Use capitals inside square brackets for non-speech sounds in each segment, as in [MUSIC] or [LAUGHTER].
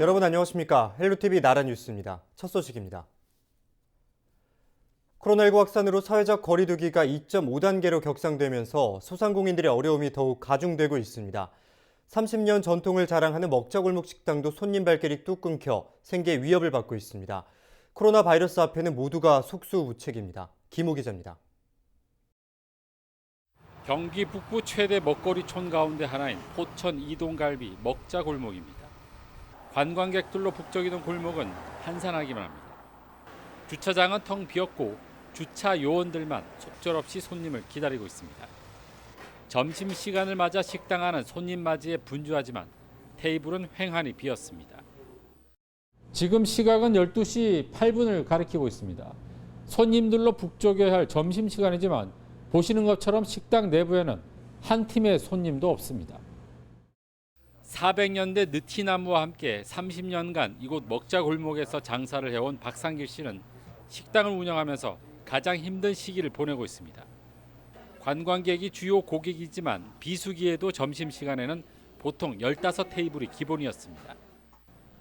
여러분 안녕하십니까? 헬로티비 나라 뉴스입니다. 첫 소식입니다. 코로나19 확산으로 사회적 거리두기가 2.5단계로 격상되면서 소상공인들의 어려움이 더욱 가중되고 있습니다. 30년 전통을 자랑하는 먹자골목 식당도 손님 발길이 뚝 끊겨 생계 위협을 받고 있습니다. 코로나 바이러스 앞에는 모두가 속수무책입니다. 김호 기자입니다. 경기 북부 최대 먹거리촌 가운데 하나인 포천 이동갈비 먹자골목입니다. 관광객들로 북적이던 골목은 한산하기만 합니다. 주차장은 텅 비었고 주차 요원들만 속절없이 손님을 기다리고 있습니다. 점심 시간을 맞아 식당 안은 손님 맞이에 분주하지만 테이블은 횡하니 비었습니다. 지금 시각은 12시 8분을 가리키고 있습니다. 손님들로 북적여야 할 점심 시간이지만 보시는 것처럼 식당 내부에는 한 팀의 손님도 없습니다. 400년대 느티나무와 함께 30년간 이곳 먹자 골목에서 장사를 해온 박상길 씨는 식당을 운영하면서 가장 힘든 시기를 보내고 있습니다. 관광객이 주요 고객이지만 비수기에도 점심 시간에는 보통 15테이블이 기본이었습니다.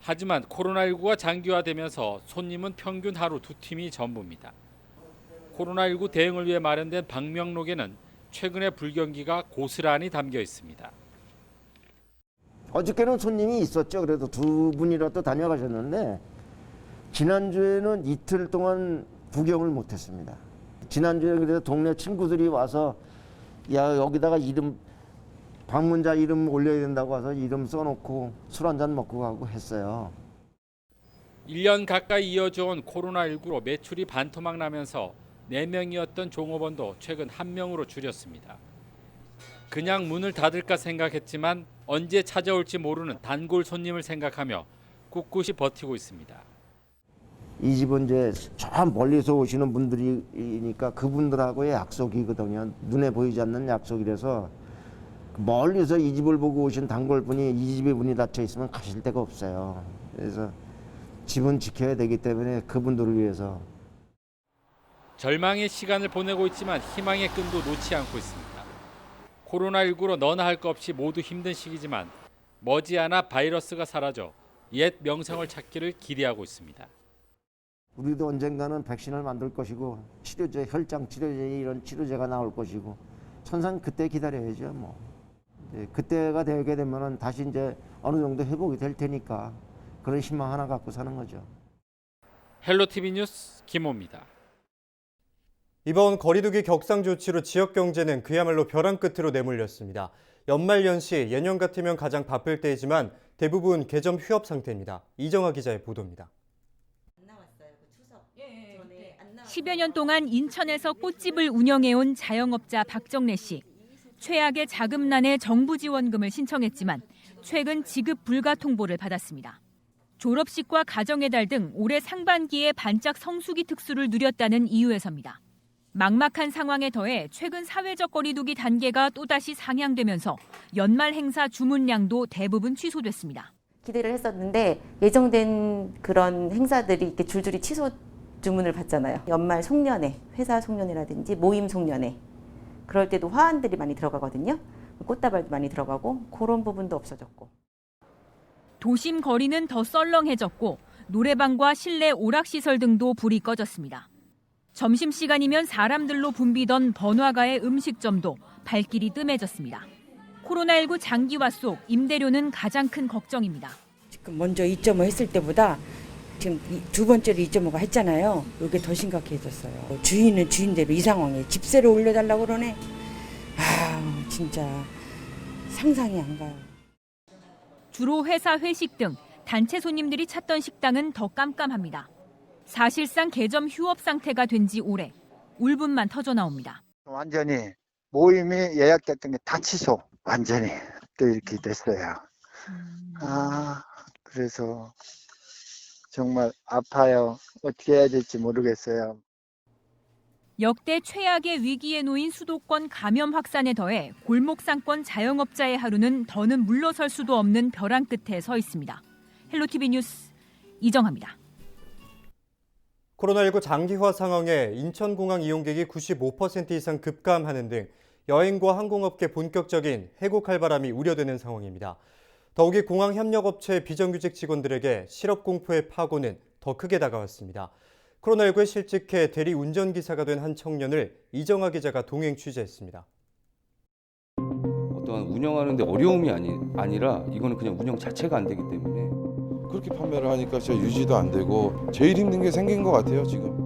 하지만 코로나19가 장기화되면서 손님은 평균 하루 두 팀이 전부입니다. 코로나19 대응을 위해 마련된 방명록에는 최근의 불경기가 고스란히 담겨 있습니다. 어저께는 손님이 있었죠. 그래도 두 분이라도 다녀가셨는데 지난주에는 이틀 동안 구경을 못했습니다. 지난주에 그래도 동네 친구들이 와서 야 여기다가 이름 방문자 이름 올려야 된다고 와서 이름 써놓고 술 한 잔 먹고 가고 했어요. 1년 가까이 이어져 온 코로나19로 매출이 반토막 나면서 4명이었던 종업원도 최근 1명으로 줄였습니다. 그냥 문을 닫을까 생각했지만 언제 찾아올지 모르는 단골 손님을 생각하며 꿋꿋이 버티고 있습니다. 이 집은 이제 저 멀리서 오시는 분들이니까 그분들하고의 약속이거든요. 눈에 보이지 않는 약속이라서 멀리서 이 집을 보고 오신 단골분이 이 집에 문이 닫혀 있으면 가실 데가 없어요. 그래서 집은 지켜야 되기 때문에 그분들을 위해서 절망의 시간을 보내고 있지만 희망의 끈도 놓지 않고 있습니다. 코로나19로 너나 할 것 없이 모두 힘든 시기지만 머지않아 바이러스가 사라져 옛 명성을 찾기를 기대하고 있습니다. 우리도 언젠가는 백신을 만들 것이고 치료제, 혈장 치료제 이런 치료제가 나올 것이고 천상 그때 기다려야죠. 뭐 이제 그때가 되게 되면은 다시 이제 어느 정도 회복이 될 테니까 그런 희망 하나 갖고 사는 거죠. 헬로티비 뉴스 김호입니다. 이번 거리두기 격상 조치로 지역 경제는 그야말로 벼랑 끝으로 내몰렸습니다. 연말 연시 예년 같으면 가장 바쁠 때이지만 대부분 개점 휴업 상태입니다. 이정아 기자의 보도입니다. 10여 년 동안 인천에서 꽃집을 운영해온 자영업자 박정래 씨. 최악의 자금난에 정부 지원금을 신청했지만 최근 지급 불가 통보를 받았습니다. 졸업식과 가정의 달 등 올해 상반기에 반짝 성수기 특수를 누렸다는 이유에서입니다. 막막한 상황에 더해 최근 사회적 거리두기 단계가 또다시 상향되면서 연말 행사 주문량도 대부분 취소됐습니다. 기대를 했었는데 예정된 그런 행사들이 이렇게 줄줄이 취소 주문을 받잖아요. 연말 송년회, 회사 송년회라든지 모임 송년회. 그럴 때도 화환들이 많이 들어가거든요. 꽃다발도 많이 들어가고 그런 부분도 없어졌고. 도심 거리는 더 썰렁해졌고 노래방과 실내 오락시설 등도 불이 꺼졌습니다. 점심시간이면 사람들로 붐비던 번화가의 음식점도 발길이 뜸해졌습니다. 코로나19 장기화 속 임대료는 가장 큰 걱정입니다. 지금 먼저 2.5 했을 때보다 지금 이- 두 번째로 2.5가 했잖아요. 이게 더 심각해졌어요. 주인은 주인대로 이 상황에 집세를 올려달라고 그러네. 아 진짜 상상이 안 가요. 주로 회사 회식 등 단체 손님들이 찾던 식당은 더 깜깜합니다. 사실상 개점 휴업 상태가 된 지 오래 울분만 터져 나옵니다. 완전히 모임이 예약됐던 게 다 취소 완전히 또 이렇게 됐어요. 아 그래서 정말 아파요. 어떻게 해야 될지 모르겠어요. 역대 최악의 위기에 놓인 수도권 감염 확산에 더해 골목 상권 자영업자의 하루는 더는 물러설 수도 없는 벼랑 끝에 서 있습니다. 헬로티비 뉴스 이정합니다. 코로나19 장기화 상황에 인천공항 이용객이 95% 이상 급감하는 등 여행과 항공업계 본격적인 회복할 바람이 우려되는 상황입니다. 더욱이 공항 협력업체 비정규직 직원들에게 실업 공포의 파고는 더 크게 다가왔습니다. 코로나19에 실직해 대리 운전기사가 된 한 청년을 이정아 기자가 동행 취재했습니다. 어떠한 운영하는데 어려움이 아니, 아니라 이거는 그냥 운영 자체가 안 되기 때문에 그렇게 판매를 하니까 진짜 유지도 안 되고 제일 힘든 게 생긴 것 같아요 지금.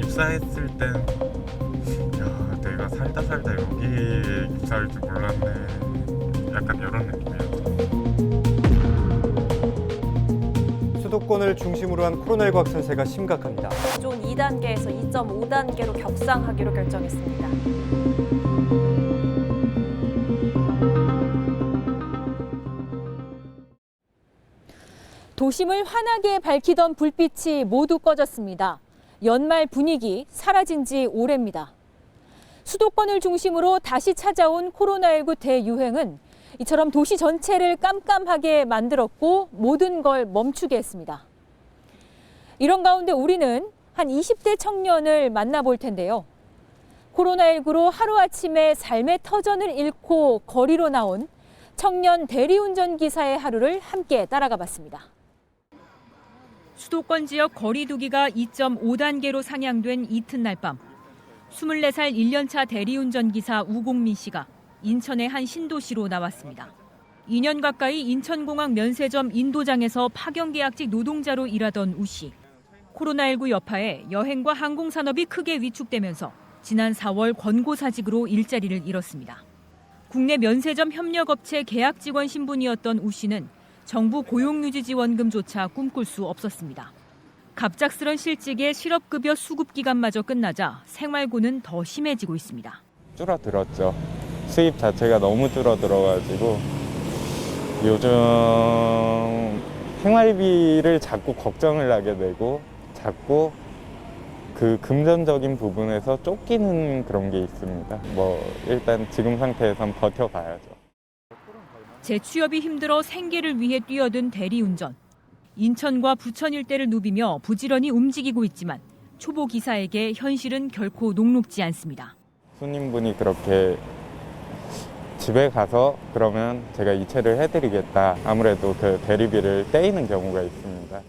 입사했을 땐 야, 내가 살다 살다 여기에 입사할 줄 몰랐네. 약간 이런 느낌이었죠. 수도권을 중심으로 한 코로나19 확산세가 심각합니다. 기존 2단계에서 2.5단계로 격상하기로 결정했습니다. 도심을 환하게 밝히던 불빛이 모두 꺼졌습니다. 연말 분위기 사라진 지 오래입니다. 수도권을 중심으로 다시 찾아온 코로나19 대유행은 이처럼 도시 전체를 깜깜하게 만들었고 모든 걸 멈추게 했습니다. 이런 가운데 우리는 한 20대 청년을 만나볼 텐데요. 코로나19로 하루아침에 삶의 터전을 잃고 거리로 나온 청년 대리운전 기사의 하루를 함께 따라가 봤습니다. 수도권 지역 거리두기가 2.5단계로 상향된 이튿날 밤 24살 1년차 대리운전 기사 우공민 씨가 인천의 한 신도시로 나왔습니다. 2년 가까이 인천공항 면세점 인도장에서 파견계약직 노동자로 일하던 우 씨. 코로나19 여파에 여행과 항공산업이 크게 위축되면서 지난 4월 권고사직으로 일자리를 잃었습니다. 국내 면세점 협력업체 계약 직원 신분이었던 우 씨는 정부 고용유지 지원금조차 꿈꿀 수 없었습니다. 갑작스런 실직에 실업급여 수급 기간마저 끝나자 생활고는 더 심해지고 있습니다. 줄어들었죠. 수입 자체가 너무 줄어들어가지고 요즘 생활비를 자꾸 걱정을 하게 되고 자꾸 그 금전적인 부분에서 쫓기는 그런 게 있습니다. 뭐 일단 지금 상태에선 버텨봐야죠. 재취업이 힘들어 생계를 위해 뛰어든 대리운전. 인천과 부천 일대를 누비며 부지런히 움직이고 있지만 초보 기사에게 현실은 결코 녹록지 않습니다. 손님분이 그렇게 집에 가서 그러면 제가 이체를 해드리겠다. 아무래도 그 대리비를 떼이는 경우가 있습니다.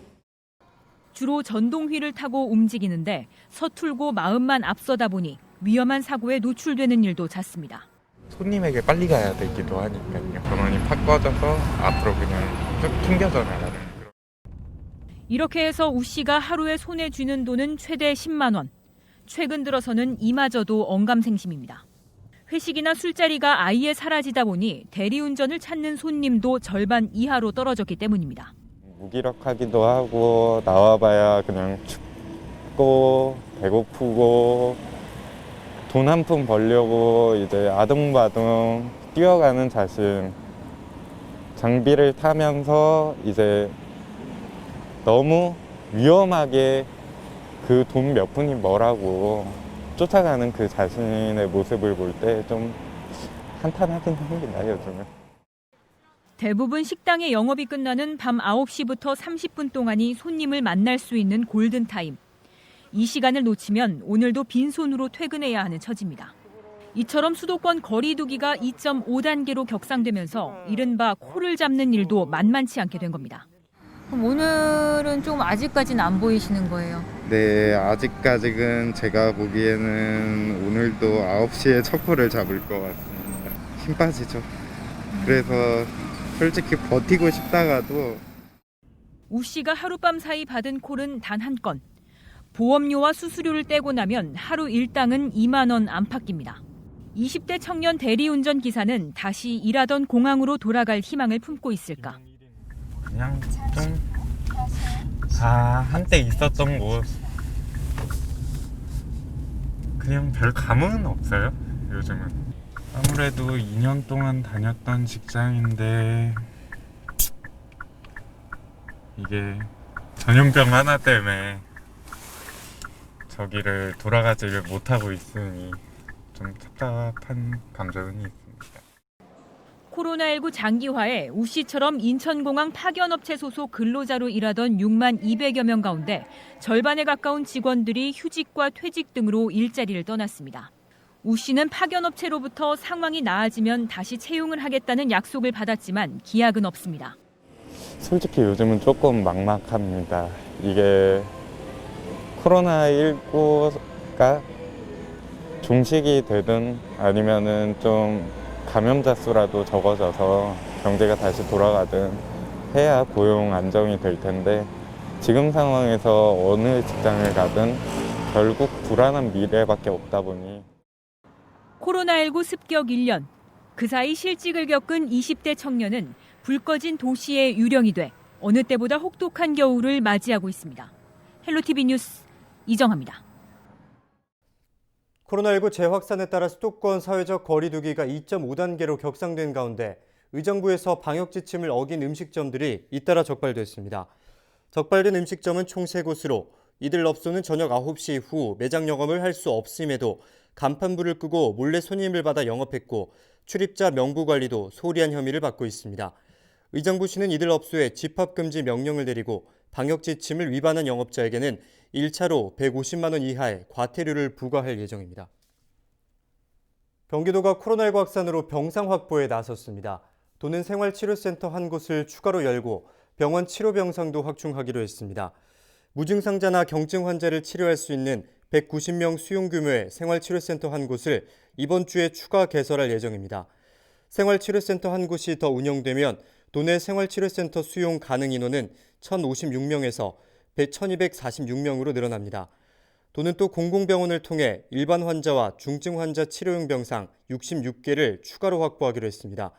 주로 전동휠을 타고 움직이는데 서툴고 마음만 앞서다 보니 위험한 사고에 노출되는 일도 잦습니다. 손님에게 빨리 가야 되기도 하니까요. 전원이 팍 꺼져서 앞으로 그냥 쭉 튕겨져 나가는 그런. 이렇게 해서 우 씨가 하루에 손에 쥐는 돈은 최대 10만 원. 최근 들어서는 이마저도 언감생심입니다. 회식이나 술자리가 아예 사라지다 보니 대리운전을 찾는 손님도 절반 이하로 떨어졌기 때문입니다. 무기력하기도 하고 나와봐야 그냥 춥고 배고프고 돈 한 푼 벌려고 이제 아둥바둥 뛰어가는 자신 장비를 타면서 이제 너무 위험하게 그 돈 몇 푼이 뭐라고 쫓아가는 그 자신의 모습을 볼 때 좀 한탄하긴 합니다 요즘은. 대부분 식당의 영업이 끝나는 밤 9시부터 30분 동안이 손님을 만날 수 있는 골든타임. 이 시간을 놓치면 오늘도 빈손으로 퇴근해야 하는 처지입니다. 이처럼 수도권 거리두기가 2.5단계로 격상되면서 이른바 코를 잡는 일도 만만치 않게 된 겁니다. 오늘은 좀 아직까지는 안 보이시는 거예요? 네, 아직까지는 제가 보기에는 오늘도 9시에 척구를 잡을 것 같습니다. 힘 빠지죠. 그래서 솔직히 버티고 싶다가도 우 씨가 하룻밤 사이 받은 콜은 단 한 건. 보험료와 수수료를 떼고 나면 하루 일당은 2만 원 안팎입니다. 20대 청년 대리운전 기사는 다시 일하던 공항으로 돌아갈 희망을 품고 있을까? 그냥 좀 아, 한때 있었던 곳 그냥 별 감흥은 없어요. 요즘은 아무래도 2년 동안 다녔던 직장인데 이게 전염병 하나 때문에 저기를 돌아가지를 못하고 있으니 좀 답답한 감정은 있습니다. 코로나19 장기화에 우 씨처럼 인천공항 파견업체 소속 근로자로 일하던 6만 200여 명 가운데 절반에 가까운 직원들이 휴직과 퇴직 등으로 일자리를 떠났습니다. 우 씨는 파견업체로부터 상황이 나아지면 다시 채용을 하겠다는 약속을 받았지만 기약은 없습니다. 솔직히 요즘은 조금 막막합니다. 이게 코로나19가 종식이 되든 아니면은 좀 감염자 수라도 적어져서 경제가 다시 돌아가든 해야 고용 안정이 될 텐데 지금 상황에서 어느 직장을 가든 결국 불안한 미래밖에 없다 보니 코로나19 습격 1년. 그 사이 실직을 겪은 20대 청년은 불 꺼진 도시의 유령이 돼 어느 때보다 혹독한 겨울을 맞이하고 있습니다. 헬로티비 뉴스 이정합니다. 코로나19 재확산에 따라 수도권 사회적 거리두기가 2.5단계로 격상된 가운데 의정부에서 방역 지침을 어긴 음식점들이 잇따라 적발됐습니다. 적발된 음식점은 총 3곳으로 이들 업소는 저녁 9시 후 매장 영업을 할 수 없음에도 간판불을 끄고 몰래 손님을 받아 영업했고 출입자 명부 관리도 소홀히 한 혐의를 받고 있습니다. 의정부시는 이들 업소에 집합금지 명령을 내리고 방역 지침을 위반한 영업자에게는 1차로 150만 원 이하의 과태료를 부과할 예정입니다. 경기도가 코로나19 확산으로 병상 확보에 나섰습니다. 도는 생활치료센터 한 곳을 추가로 열고 병원 치료 병상도 확충하기로 했습니다. 무증상자나 경증 환자를 치료할 수 있는 190명 수용 규모의 생활치료센터 한 곳을 이번 주에 추가 개설할 예정입니다. 생활치료센터 한 곳이 더 운영되면 도내 생활치료센터 수용 가능 인원은 1,056명에서 1,246명으로 늘어납니다. 도는 또 공공병원을 통해 일반 환자와 중증 환자 치료용 병상 66개를 추가로 확보하기로 했습니다.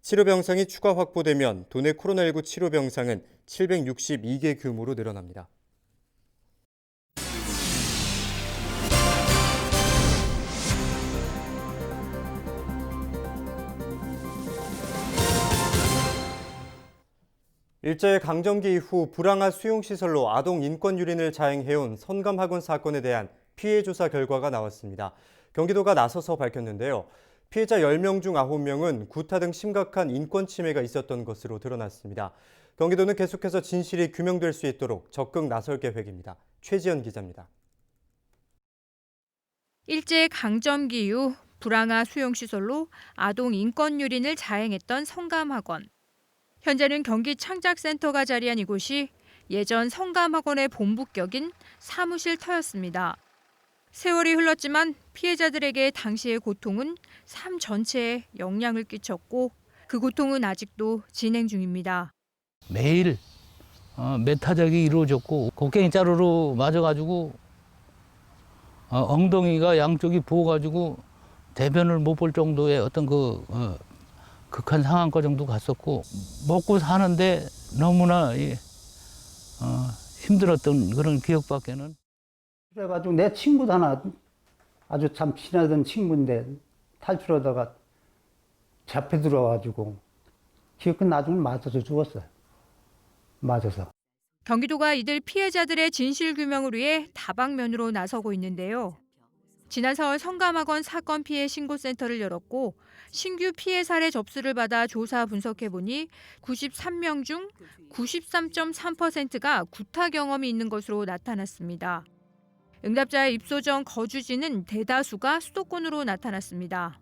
치료 병상이 추가 확보되면 도내 코로나19 치료 병상은 762개 규모로 늘어납니다. 일제 강점기 이후 불황화 수용시설로 아동 인권 유린을 자행해온 선감학원 사건에 대한 피해 조사 결과가 나왔습니다. 경기도가 나서서 밝혔는데요. 피해자 10명 중 9명은 구타 등 심각한 인권 침해가 있었던 것으로 드러났습니다. 경기도는 계속해서 진실이 규명될 수 있도록 적극 나설 계획입니다. 최지연 기자입니다. 일제 강점기 이후 불황화 수용시설로 아동 인권 유린을 자행했던 성감학원. 현재는 경기 창작센터가 자리한 이곳이 예전 성감학원의 본부격인 사무실 터였습니다. 세월이 흘렀지만 피해자들에게 당시의 고통은 삶 전체에 영향을 끼쳤고 그 고통은 아직도 진행 중입니다. 매일 어, 메타적이 이루어졌고 곡괭이 자루로 맞아가지고 어, 엉덩이가 양쪽이 부어가지고 대변을 못 볼 정도의 어떤 그 어, 극한 상황과 정도 갔었고 먹고 사는데 너무나 이, 어, 힘들었던 그런 기억밖에는 그래가지고 내 친구도 하나 아주 참 친하던 친구인데 탈출하다가 잡혀 들어와가지고 기억은 나중에 맞아서 죽었어요. 맞아서. 경기도가 이들 피해자들의 진실 규명을 위해 다방면으로 나서고 있는데요. 지난 4월 성감학원 사건 피해 신고센터를 열었고 신규 피해 사례 접수를 받아 조사 분석해 보니 93명 중 93.3%가 구타 경험이 있는 것으로 나타났습니다. 응답자의 입소 전 거주지는 대다수가 수도권으로 나타났습니다.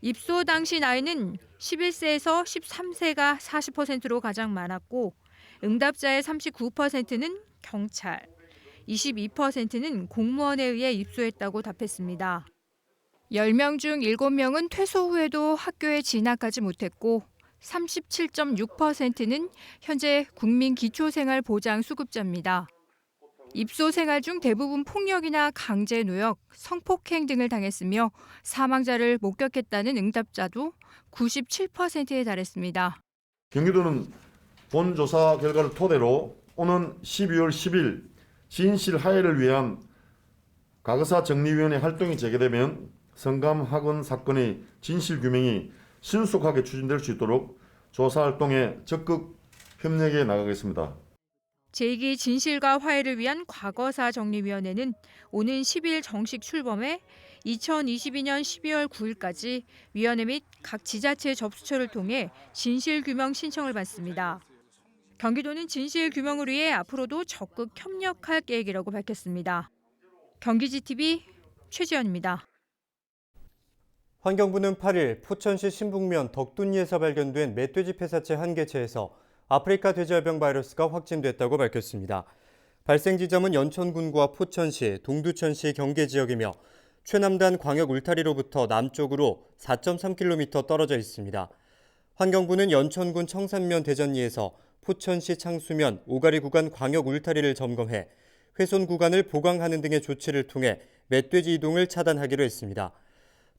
입소 당시 나이는 11세에서 13세가 40%로 가장 많았고 응답자의 39%는 경찰, 22%는 공무원에 의해 입소했다고 답했습니다. 10명 중 7명은 퇴소 후에도 학교에 진학하지 못했고 37.6%는 현재 국민기초생활보장 수급자입니다. 입소 생활 중 대부분 폭력이나 강제 노역, 성폭행 등을 당했으며 사망자를 목격했다는 응답자도 97%에 달했습니다. 경기도는 본 조사 결과를 토대로 오는 12월 10일 진실 하해를 위한 과거사 정리위원회 활동이 재개되면 성감 학원 사건의 진실 규명이 신속하게 추진될 수 있도록 조사 활동에 적극 협력해 나가겠습니다. 제2기 진실과 화해를 위한 과거사 정리위원회는 오는 10일 정식 출범해 2022년 12월 9일까지 위원회 및 각 지자체 접수처를 통해 진실 규명 신청을 받습니다. 경기도는 진실 규명을 위해 앞으로도 적극 협력할 계획이라고 밝혔습니다. 경기지TV 최지연입니다. 환경부는 8일 포천시 신북면 덕둔리에서 발견된 멧돼지 폐사체 한 개체에서 아프리카 돼지열병 바이러스가 확진됐다고 밝혔습니다. 발생 지점은 연천군과 포천시, 동두천시 경계 지역이며 최남단 광역 울타리로부터 남쪽으로 4.3km 떨어져 있습니다. 환경부는 연천군 청산면 대전리에서 포천시 창수면 오가리 구간 광역 울타리를 점검해 훼손 구간을 보강하는 등의 조치를 통해 멧돼지 이동을 차단하기로 했습니다.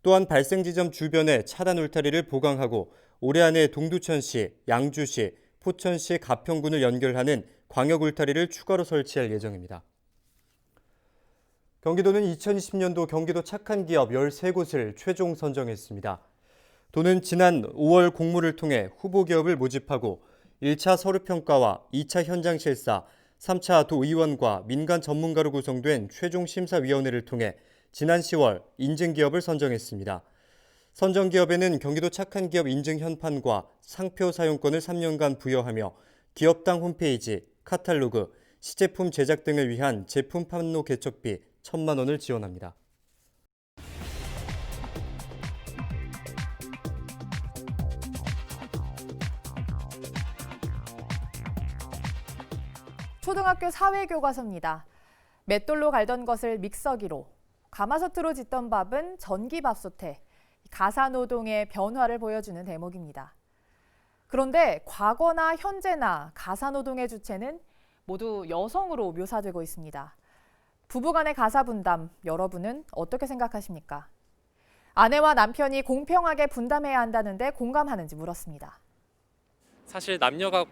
또한 발생 지점 주변에 차단 울타리를 보강하고 올해 안에 동두천시, 양주시, 포천시 가평군을 연결하는 광역 울타리를 추가로 설치할 예정입니다. 경기도는 2020년도 경기도 착한 기업 13곳을 최종 선정했습니다. 도는 지난 5월 공모를 통해 후보 기업을 모집하고 1차 서류 평가와 2차 현장 실사, 3차 도의원과 민간 전문가로 구성된 최종 심사위원회를 통해 지난 10월 인증 기업을 선정했습니다. 선정 기업에는 경기도 착한 기업 인증 현판과 상표 사용권을 3년간 부여하며 기업당 홈페이지, 카탈로그, 시제품 제작 등을 위한 제품 판로 개척비 1천만 원을 지원합니다. 초등학교 사회교과서입니다. 맷돌로 갈던 것을 믹서기로, 가마솥으로 짓던 밥은 전기밥솥에 가사노동의 변화를 보여주는 대목입니다. 그런데 과거나 현재나 가사노동의 주체는 모두 여성으로 묘사되고 있습니다. 부부간의 가사 분담, 여러분은 어떻게 생각하십니까? 아내와 남편이 공평하게 분담해야 한다는데 공감하는지 물었습니다. 사실 남녀가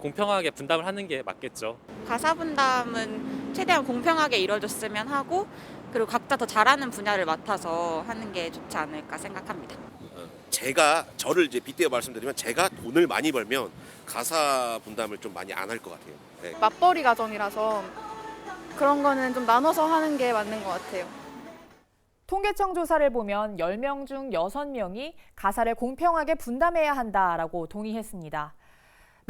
공평하게 분담을 하는 게 맞겠죠. 가사 분담은 최대한 공평하게 이루어졌으면 하고 그리고 각자 더 잘하는 분야를 맡아서 하는 게 좋지 않을까 생각합니다. 제가 저를 이제 빗대어 말씀드리면 제가 돈을 많이 벌면 가사 분담을 좀 많이 안 할 것 같아요. 네. 맞벌이 가정이라서 그런 거는 좀 나눠서 하는 게 맞는 것 같아요. 통계청 조사를 보면 10명 중 6명이 가사를 공평하게 분담해야 한다라고 동의했습니다.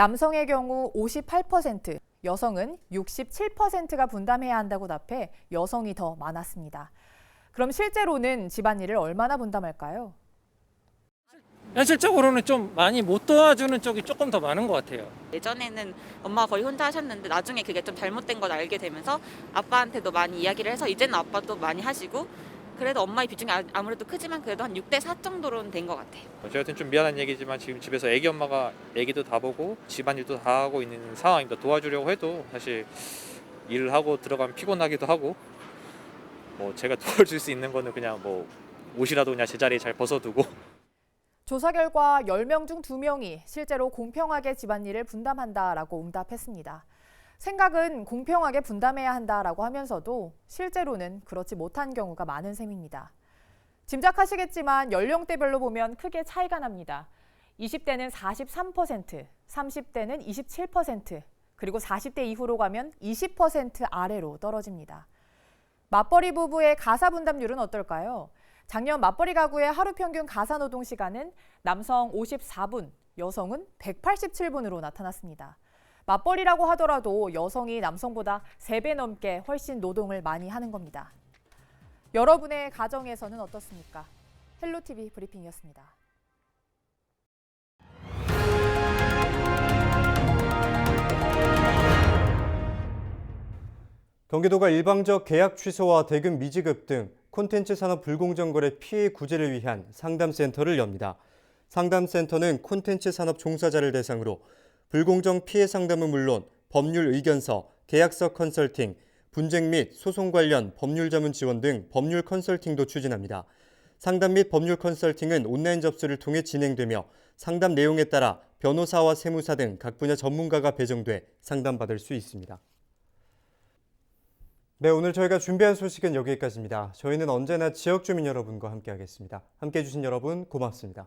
남성의 경우 58%, 여성은 67%가 분담해야 한다고 답해 여성이 더 많았습니다. 그럼 실제로는 집안일을 얼마나 분담할까요? 현실적으로는 좀 많이 못 도와주는 쪽이 조금 더 많은 것 같아요. 예전에는 엄마가 거의 혼자 하셨는데 나중에 그게 좀 잘못된 걸 알게 되면서 아빠한테도 많이 이야기를 해서 이제는 아빠도 많이 하시고 그래도 엄마의 비중이 아- 아무래도 크지만 그래도 한 6대 4 정도로는 된 것 같아요. 저한테는 좀 미안한 얘기지만 지금 집에서 애기 엄마가 애기도 다 보고 집안일도 다 하고 있는 상황입니다. 도와주려고 해도 사실 일을 하고 들어가면 피곤하기도 하고 뭐 제가 [LAUGHS] 도와줄 수 있는 거는 그냥 뭐 옷이라도 그냥 제자리에 잘 벗어두고 조사 결과 10명 중 2명이 실제로 공평하게 집안일을 분담한다라고 응답했습니다. 생각은 공평하게 분담해야 한다라고 하면서도 실제로는 그렇지 못한 경우가 많은 셈입니다. 짐작하시겠지만 연령대별로 보면 크게 차이가 납니다. 20대는 43%, 30대는 27%, 그리고 40대 이후로 가면 20% 아래로 떨어집니다. 맞벌이 부부의 가사 분담률은 어떨까요? 작년 맞벌이 가구의 하루 평균 가사 노동 시간은 남성 54분, 여성은 187분으로 나타났습니다. 맞벌이라고 하더라도 여성이 남성보다 3배 넘게 훨씬 노동을 많이 하는 겁니다. 여러분의 가정에서는 어떻습니까? 헬로티비 브리핑이었습니다. 경기도가 일방적 계약 취소와 대금 미지급 등 콘텐츠 산업 불공정 거래 피해 구제를 위한 상담센터를 엽니다. 상담센터는 콘텐츠 산업 종사자를 대상으로 불공정 피해 상담은 물론 법률 의견서, 계약서 컨설팅, 분쟁 및 소송 관련 법률 자문 지원 등 법률 컨설팅도 추진합니다. 상담 및 법률 컨설팅은 온라인 접수를 통해 진행되며 상담 내용에 따라 변호사와 세무사 등 각 분야 전문가가 배정돼 상담받을 수 있습니다. 네, 오늘 저희가 준비한 소식은 여기까지입니다. 저희는 언제나 지역 주민 여러분과 함께하겠습니다. 함께해 주신 여러분 고맙습니다.